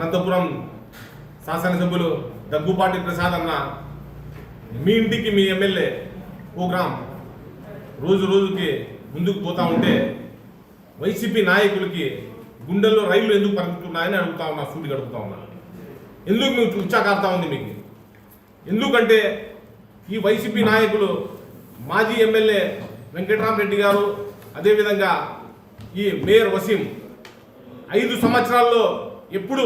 అనంతపురం శాసనసభ్యులు దగ్గుపాటి ప్రసాద్ అన్న మీ ఇంటికి మీ ఎమ్మెల్యే ప్రోగ్రాం రోజు రోజుకి ముందుకు పోతా ఉంటే వైసీపీ నాయకులకి గుండెల్లో రైళ్ళు ఎందుకు పరిగెత్తున్నాయని అడుగుతా ఉన్నా సూటి అడుగుతా ఉన్నా. ఎందుకు మీకు ఉచ్చాకారుతా ఉంది మీకు? ఎందుకంటే ఈ వైసీపీ నాయకులు మాజీ ఎమ్మెల్యే వెంకటరామరెడ్డి గారు అదేవిధంగా ఈ మేయర్ వసీం ఐదు సంవత్సరాల్లో ఎప్పుడు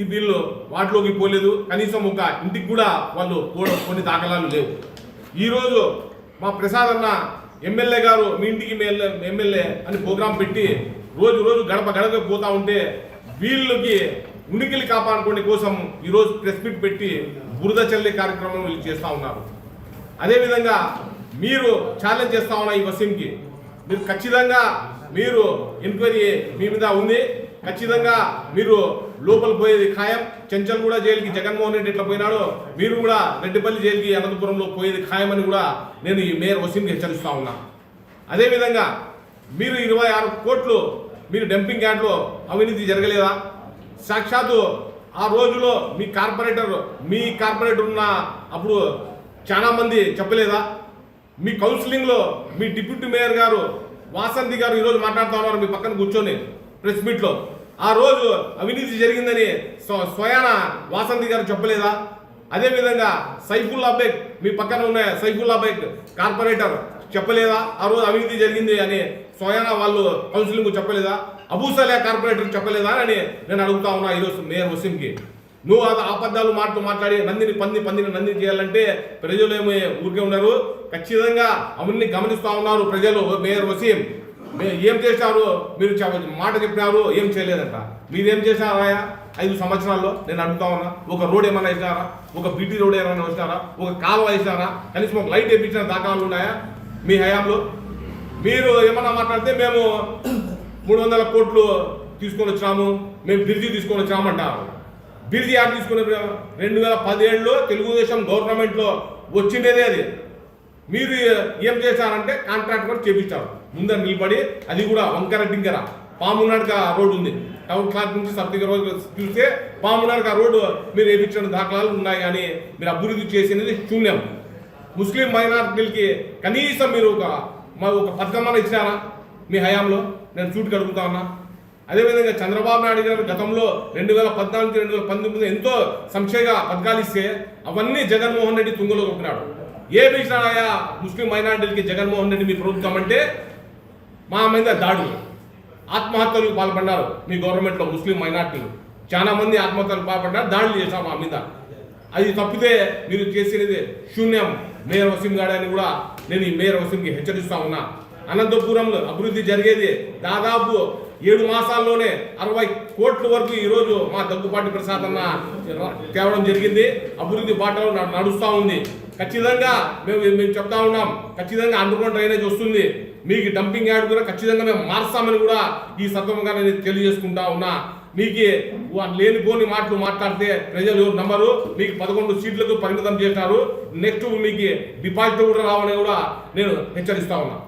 ఈ వీళ్ళు వాటిలోకి పోలేదు. కనీసం ఒక ఇంటికి కూడా వాళ్ళు పోవడం కొన్ని దాఖలాలు లేవు. ఈరోజు మా ప్రసాద్ అన్న ఎమ్మెల్యే గారు మీ ఇంటికి ఎమ్మెల్యే అని ప్రోగ్రాం పెట్టి రోజు రోజు గడప గడప పోతా ఉంటే వీళ్ళకి ఉనికిని కాపాడుకోవడం కోసం ఈరోజు ప్రెస్ మీట్ పెట్టి బురద చల్లే కార్యక్రమం వీళ్ళు చేస్తూ ఉన్నారు. అదేవిధంగా మీరు ఛాలెంజ్ చేస్తా ఉన్న ఈ వసీంకి మీరు ఖచ్చితంగా మీరు ఎంక్వైరీ మీ మీద ఉంది. ఖచ్చితంగా మీరు లోపల పోయేది ఖాయం. చెంచల్ కూడా జైలుకి జగన్మోహన్ రెడ్డి ఎట్లా పోయినాడో మీరు కూడా రెడ్డిపల్లి జైలుకి అనంతపురంలో పోయేది ఖాయమని కూడా నేను ఈ మేయర్ వసీంకి హెచ్చరిస్తా ఉన్నా. అదేవిధంగా మీరు ఇరవై ఆరు కోట్లు మీరు డంపింగ్ యార్డ్లో అవినీతి జరగలేదా? సాక్షాత్తు ఆ రోజులో మీ కార్పొరేటర్ మీ కార్పొరేటర్ ఉన్న అప్పుడు చాలామంది చెప్పలేదా? మీ కౌన్సిలింగ్లో మీ డిప్యూటీ మేయర్ గారు వాసంతి గారు ఈరోజు మాట్లాడుతూ ఉన్నారు మీ పక్కన కూర్చొని. ప్రెస్ మీట్లో. ఆ రోజు అవినీతి జరిగిందని స్వయాన వాసంతి గారు చెప్పలేదా? అదేవిధంగా సైఫుల్లా బేగ్ మీ పక్కన ఉన్న సైఫుల్లా బేగ్ కార్పొరేటర్ చెప్పలేదా? ఆ రోజు అవినీతి జరిగింది అని స్వయాన వాళ్ళు కౌన్సిలింగ్ చెప్పలేదా? అబూసలే కార్పొరేటర్ చెప్పలేదా అని నేను అడుగుతా ఉన్నా ఈరోజు మేయర్ వసీంకి నువ్వు అది అబద్ధాలు మాటలు మాట్లాడి నందిని పంది పందిని నందిని చేయాలంటే ప్రజలు ఏమి ఊరికే ఉన్నారు. ఖచ్చితంగా అవన్నీ గమనిస్తూ ఉన్నారు ప్రజలు మేయర్ వసీం ఏం చేశారు? మీరు మాట చెప్పినారు ఏం చేయలేదంట. మీరేం చేశారాయా ఐదు సంవత్సరాల్లో నేను అడుగుతా ఉన్నా ఒక రోడ్ ఏమైనా వేసినారా ఒక బీటీ రోడ్ ఏమైనా వేసినారా ఒక కాలువ వేసినారా కనీసం ఒక లైట్ వేయించిన దాఖలాలు ఉన్నాయా? మీ హయాంలో? మీరు ఏమన్నా మాట్లాడితే మేము మూడు వందల కోట్లు తీసుకొని వచ్చినాము మేము బిర్జీ తీసుకొని వచ్చామంటారు బిర్జీ యాడ్ తీసుకునే రెండు వేల పదిహేడులో తెలుగుదేశం గవర్నమెంట్లో వచ్చిండేదే అది. మీరు ఏం చేశారంటే కాంట్రాక్ట్ వర్క్ చేపించారు. ముందర నిలబడి అది కూడా వంకర టింకర పామునాడుక రోడ్డు ఉంది. టౌన్ క్లాక్ నుంచి సబ్దిగర్ రోడ్ చూస్తే పామునాడుక రోడ్డు మీరు వేయించిన దాఖలాలు ఉన్నాయి కానీ మీరు అభివృద్ధి చేసినది శూన్యం. ముస్లిం మైనారిటీలకి కనీసం మీరు ఒక మా ఒక పథకం ఇచ్చినారా? మీ హయాంలో? నేను చూటు కడుగుతా ఉన్నా. అదేవిధంగా చంద్రబాబు నాయుడు గారు గతంలో రెండు వేల పద్నాలుగు రెండు వేల పంతొమ్మిది ఎంతో సంక్షేమ పథకాలు ఇస్తే అవన్నీ జగన్మోహన్ రెడ్డి తుంగలో కొట్టినాడు. ఏ ఇచ్చినాడయా ముస్లిం మైనారిటీలకి జగన్మోహన్ రెడ్డి మీ ప్రభుత్వం అంటే మా మీద దాడులు ఆత్మహత్యలు పాల్పడ్డారు మీ గవర్నమెంట్లో ముస్లిం మైనార్టీలు. చాలా మంది ఆత్మహత్యలు పాల్పడ్డారు దాడులు చేశాం మా మీద. అది తప్పితే మీరు చేసినది శూన్యం. మేయర్ వసీం గాడని కూడా నేను ఈ మేయర్ వసీంకి హెచ్చరిస్తా ఉన్నా. అనంతపురంలో అభివృద్ధి జరిగేది దాదాపు ఏడు మాసాల్లోనే అరవై కోట్ల వరకు ఈరోజు మా దగ్గుపాటి ప్రసాద్ అన్న తేవడం జరిగింది. అభివృద్ధి బాటలో నడుస్తూ ఉంది. ఖచ్చితంగా మేము మేము చెప్తా ఉన్నాం. ఖచ్చితంగా అండర్గ్రౌండ్ డ్రైనేజ్ వస్తుంది. మీకు డంపింగ్ యార్డ్ కూడా ఖచ్చితంగా మేము మార్చామని కూడా ఈ సందర్భంగా నేను తెలియజేసుకుంటా ఉన్నా. మీకు వా- లేనిపోని మాటలు మాట్లాడితే ప్రజలు ఎవరు నమ్మరు. మీకు పదకొండు సీట్లకు పరిమితం చేశారు. నెక్స్ట్ మీకు డిపాజిట్ కూడా రావని కూడా నేను హెచ్చరిస్తా ఉన్నా.